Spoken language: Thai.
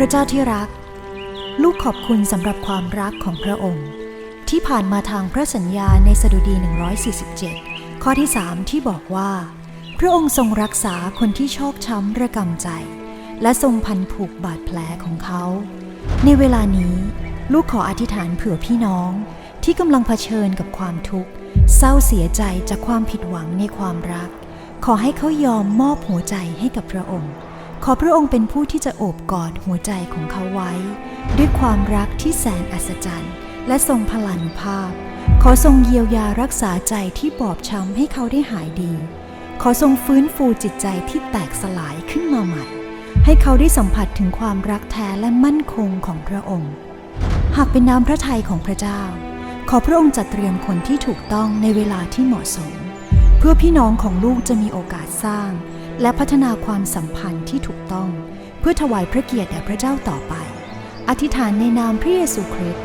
พระเจ้าที่รัก ลูกขอบคุณสำหรับความรักของพระองค์ ที่ผ่านมาทางพระสัญญาในสดุดี 147 ข้อที่ 3 ที่บอกว่า พระองค์ทรงรักษาคนที่ชอกช้ำระกำใจ และทรงพันผูกบาดแผลของเขา ในเวลานี้ ลูกขออธิษฐานเผื่อพี่น้อง ที่กำลังเผชิญกับความทุกข์ เศร้าเสียใจจากความผิดหวังในความรัก ขอให้เขายอมมอบหัวใจให้กับพระองค์ ขอพระองค์เป็นผู้ที่จะโอบกอดหัวใจของเขาไว้ ด้วยความรักที่แสนอัศจรรย์ และทรงพลานุภาพ ขอทรงเยียวยารักษาใจที่บอบช้ำให้เขาได้หายดี ขอทรงฟื้นฟูจิตใจที่แตกสลายขึ้นมาใหม่ ให้เขาได้สัมผัสถึงความรักแท้และมั่นคงของพระองค์ หากเป็นน้ำพระทัยของพระเจ้า ขอพระองค์จัดเตรียมคนที่ถูกต้องในเวลาที่เหมาะสม เพื่อพี่น้องของลูกจะมีโอกาสสร้าง และพัฒนาความสัมพันธ์ที่ถูกต้อง เพื่อถวายพระเกียรติแด่พระเจ้าต่อไป อธิษฐานในนามพระเยซูคริสต์